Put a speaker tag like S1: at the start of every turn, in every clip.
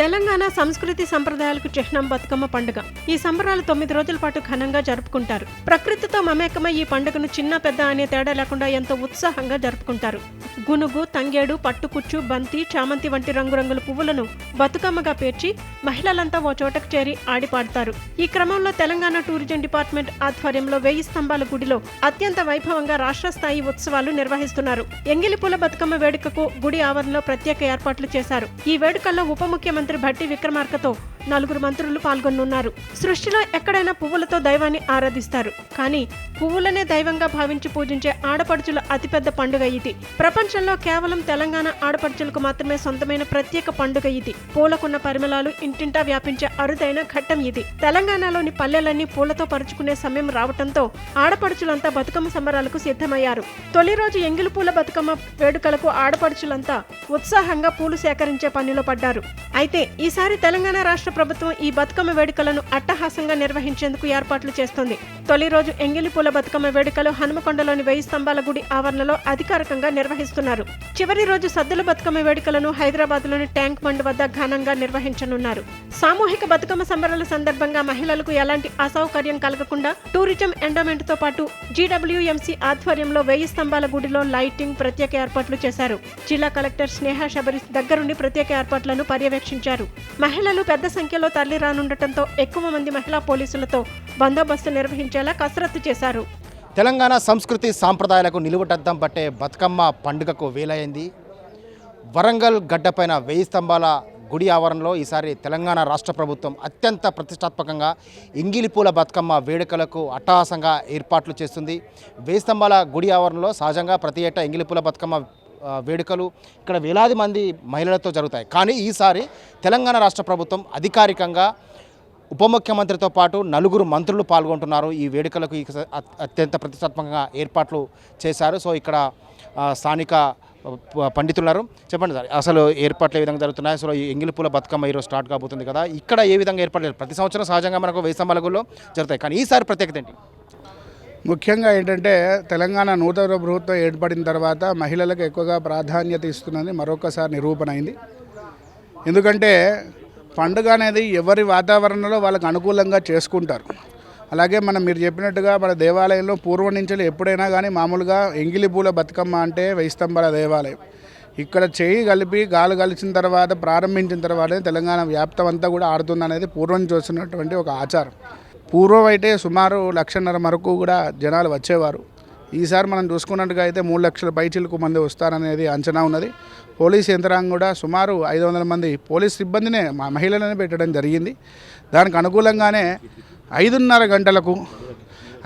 S1: తెలంగాణ సంస్కృతి సంప్రదాయాలకు చిహ్నం బతుకమ్మ పండుగ. ఈ సంబరాలు తొమ్మిది రోజుల పాటు ఘనంగా జరుపుకుంటారు. ప్రకృతితో మమేకమై ఈ పండుగను చిన్న పెద్ద అనే తేడా లేకుండా ఎంతో ఉత్సాహంగా జరుపుకుంటారు. గునుగు తంగేడు పట్టుకుచ్చు బంతి చామంతి వంటి రంగురంగుల పువ్వులను బతుకమ్మగా పేర్చి మహిళలంతా ఓ చోటకు చేరి ఆడిపాడతారు. ఈ క్రమంలో తెలంగాణ టూరిజం డిపార్ట్మెంట్ ఆధ్వర్యంలో వెయ్యి స్తంభాల గుడిలో అత్యంత వైభవంగా రాష్ట్ర స్థాయి ఉత్సవాలు నిర్వహిస్తున్నారు. ఎంగిలిపూల బతుకమ్మ వేడుకకు గుడి ఆవరణలో ప్రత్యేక ఏర్పాట్లు చేశారు. ఈ వేడుకల్లో ఉప ముఖ్యమంత్రి मंत्री भट्टी विक्रमारक तो నలుగురు మంత్రులు పాల్గొనున్నారు సృష్టిలో ఎక్కడైనా పువ్వులతో దైవాన్ని ఆరాధిస్తారు. కానీ పువ్వులనే దైవంగా భావించి పూజించే ఆడపడుచుల అతిపెద్ద పండుగ ఇది. ప్రపంచంలో కేవలం తెలంగాణ ఆడపడుచులకు మాత్రమే సొంతమైన ప్రత్యేక పండుగ ఇది. పూలకున్న పరిమళాలు ఇంటింటా వ్యాపించే అరుదైన ఘట్టం ఇది. తెలంగాణలోని పల్లెలన్నీ పూలతో పరుచుకునే సమయం రావటంతో ఆడపడుచులంతా బతుకమ్మ సంబరాలకు సిద్ధమయ్యారు. తొలి రోజు ఎంగిలి పూల బతుకమ్మ వేడుకలకు ఆడపడుచులంతా ఉత్సాహంగా పూలు సేకరించే పనిలో పడ్డారు. అయితే ఈసారి తెలంగాణ రాష్ట్ర ప్రభుత్వం ఈ బతుకమ్మ వేడుకలను అట్టహాసంగా నిర్వహించేందుకు ఏర్పాట్లు చేస్తోంది. తొలి రోజు ఎంగిలి పూల బతుకమ్మ వేడుకలు హనుమకొండలోని వెయ్యి స్తంభాల గుడి ఆవరణలో అధికారికంగా నిర్వహిస్తున్నారు. చివరి రోజు సద్దుల బతుకమ్మ వేడుకలను హైదరాబాద్లోని ట్యాంక్ బండ్ వద్ద ఘనంగా నిర్వహించనున్నారు. సామూహిక బతుకమ్మ సంబరాల సందర్భంగా మహిళలకు ఎలాంటి అసౌకర్యం కలగకుండా టూరిజం ఎండోమెంట్తో పాటు జీడబ్ల్యూఎంసీ ఆధ్వర్యంలో వెయ్యి స్తంభాల గుడిలో లైటింగ్ ప్రత్యేక ఏర్పాట్లు చేశారు. జిల్లా కలెక్టర్ స్నేహ శబరి దగ్గరుండి ప్రత్యేక ఏర్పాట్లను పర్యవేక్షించారు. మహిళలు పెద్ద సంఖ్యలో తరలి రానుండటంతో ఎక్కువ మంది మహిళా పోలీసులతో బందోబస్తు నిర్వహించేలా కసరత్తు చేశారు.
S2: తెలంగాణ సంస్కృతి సాంప్రదాయాలకు నిలువటద్దం పట్టే బతుకమ్మ పండుగకు వేలైంది. వరంగల్ గడ్డపైన వెయ్యి స్తంభాల గుడి ఆవరణలో ఈసారి తెలంగాణ రాష్ట్ర ప్రభుత్వం అత్యంత ప్రతిష్టాత్మకంగా ఇంగిలిపూల బతుకమ్మ వేడుకలకు అట్టహాసంగా ఏర్పాట్లు చేస్తుంది. వేయి స్తంభాల గుడి ఆవరణలో సహజంగా ప్రతి ఏటా ఎంగిలిపూల బతుకమ్మ వేడుకలు ఇక్కడ వేలాది మంది మహిళలతో జరుగుతాయి. కానీ ఈసారి తెలంగాణ రాష్ట్ర ప్రభుత్వం అధికారికంగా ఉప ముఖ్యమంత్రితో పాటు నలుగురు మంత్రులు పాల్గొంటున్నారు. ఈ వేడుకలకు అత్యంత ప్రతిష్టాత్మకంగా ఏర్పాట్లు చేశారు. సో ఇక్కడ స్థానిక ప- చెప్పండి సార్ అసలు ఏర్పాట్లు ఏ విధంగా జరుగుతున్నాయి? అసలు ఈ ఎంగిలిపూల బతుకమ్మ ఈరోజు స్టార్ట్ కాబోతుంది కదా. ఇక్కడ ఏ విధంగా ఏర్పాట్లు ప్రతి సంవత్సరం సహజంగా మనకు వెయ్యి స్తంభాలలో జరుగుతాయి. కానీ ఈసారి ప్రత్యేకత ఏంటి?
S3: ముఖ్యంగా ఏంటంటే తెలంగాణ నూతన ప్రభుత్వం ఏర్పడిన తర్వాత మహిళలకు ఎక్కువగా ప్రాధాన్యత ఇస్తున్నది మరొకసారి నిరూపణ అయింది ఎందుకంటే పండుగ అనేది ఎవరి వాతావరణంలో వాళ్ళకు అనుకూలంగా చేసుకుంటారు. అలాగే మనం మీరు చెప్పినట్టుగా మన దేవాలయంలో పూర్వం నుంచి ఎప్పుడైనా కానీ మామూలుగా ఎంగిలి పూల బతుకమ్మ అంటే వెయ్యి దేవాలయం. ఇక్కడ చేయి కలిపి గాలు కలిసిన తర్వాత ప్రారంభించిన తర్వాత తెలంగాణ వ్యాప్తం అంతా కూడా ఆడుతుంది అనేది పూర్వం చూస్తున్నటువంటి ఒక ఆచారం. పూర్వం అయితే సుమారు లక్షన్నర వరకు కూడా జనాలు వచ్చేవారు. ఈసారి మనం చూసుకున్నట్టుగా అయితే మూడు లక్షల పైచిలకు మంది వస్తారనేది అంచనా ఉన్నది. పోలీస్ యంత్రాంగం కూడా సుమారు ఐదు వందల మంది పోలీస్ సిబ్బందినే మా మహిళలనే పెట్టడం జరిగింది. దానికి అనుకూలంగానే ఐదున్నర గంటలకు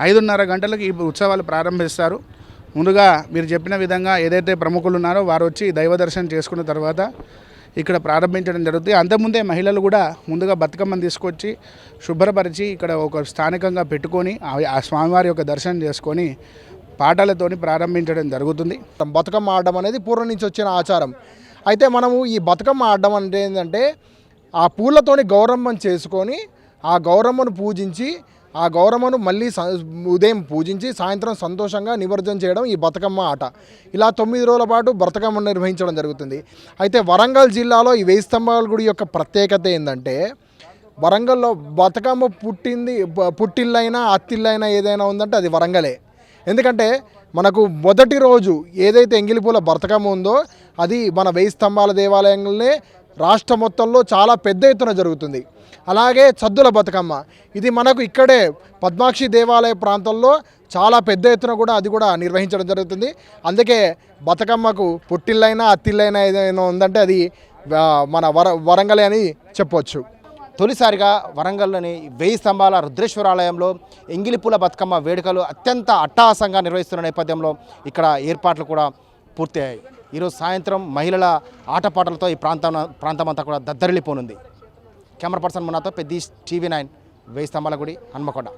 S3: ఐదున్నర గంటలకు ఈ ఉత్సవాలు ప్రారంభిస్తారు. ముందుగా మీరు చెప్పిన విధంగా ఏదైతే ప్రముఖులు ఉన్నారో వారు వచ్చి దైవ దర్శనం చేసుకున్న తర్వాత ఇక్కడ ప్రారంభించడం జరుగుతుంది. అంతకుముందే మహిళలు కూడా ముందుగా బతుకమ్మను తీసుకొచ్చి శుభ్రపరిచి ఇక్కడ ఒక స్థానికంగా పెట్టుకొని ఆ- స్వామివారి యొక్క దర్శనం చేసుకొని పాటలతోని ప్రారంభించడం జరుగుతుంది.
S2: బతుకమ్మ ఆడడం అనేది పూర్వం నుంచి వచ్చిన ఆచారం. అయితే మనము ఈ బతుకమ్మ ఆడడం అంటే ఏంటంటే ఆ పూలతోని గౌరమ్మను చేసుకొని ఆ గౌరమ్మను పూజించి ఆ గౌరమ్మను మళ్ళీ స- ఉదయం పూజించి సాయంత్రం సంతోషంగా నిమజ్జనం చేయడం ఈ బతుకమ్మ ఆట. ఇలా తొమ్మిది రోజుల పాటు బతుకమ్మ నిర్వహించడం జరుగుతుంది. అయితే వరంగల్ జిల్లాలో ఈ వెయ్యి స్తంభాల గుడి యొక్క ప్రత్యేకత ఏంటంటే వరంగల్లో బతుకమ్మ పుట్టింది పుట్టిల్లైనా అత్తిల్లైనా ఏదైనా ఉందంటే అది వరంగలే. ఎందుకంటే మనకు మొదటి రోజు ఏదైతే ఎంగిలిపూల బతుకమ్మ ఉందో అది మన వెయ్యి స్తంభాల దేవాలయంలోనే రాష్ట్ర మొత్తంలో చాలా పెద్ద ఎత్తున జరుగుతుంది. అలాగే సద్దుల బతుకమ్మ. ఇది మనకు ఇక్కడే పద్మాక్షి దేవాలయ ప్రాంతంలో చాలా పెద్ద ఎత్తున కూడా అది కూడా నిర్వహించడం జరుగుతుంది. అందుకే బతుకమ్మకు పుట్టిల్లైనా అత్తిల్లైనా ఏదైనా ఉందంటే అది మన వర వరంగలే అని చెప్పవచ్చు తొలిసారిగా వరంగల్లోని వెయ్యి స్తంభాల రుద్రేశ్వరాలయంలో ఎంగిలిపూల బతుకమ్మ వేడుకలు అత్యంత అట్టహాసంగా నిర్వహిస్తున్న నేపథ్యంలో ఇక్కడ ఏర్పాట్లు కూడా పూర్తయ్యాయి. ఈరోజు సాయంత్రం మహిళల ఆటపాటలతో ఈ ప్రాంతం ప్రాంతం అంతా కూడా దద్దరిల్లిపోనుంది. కెమెరా పర్సన్ మునాతో పెద్ద టీవీ నైన్ వెయ్యి స్తంభాల గుడి హన్మకొండ.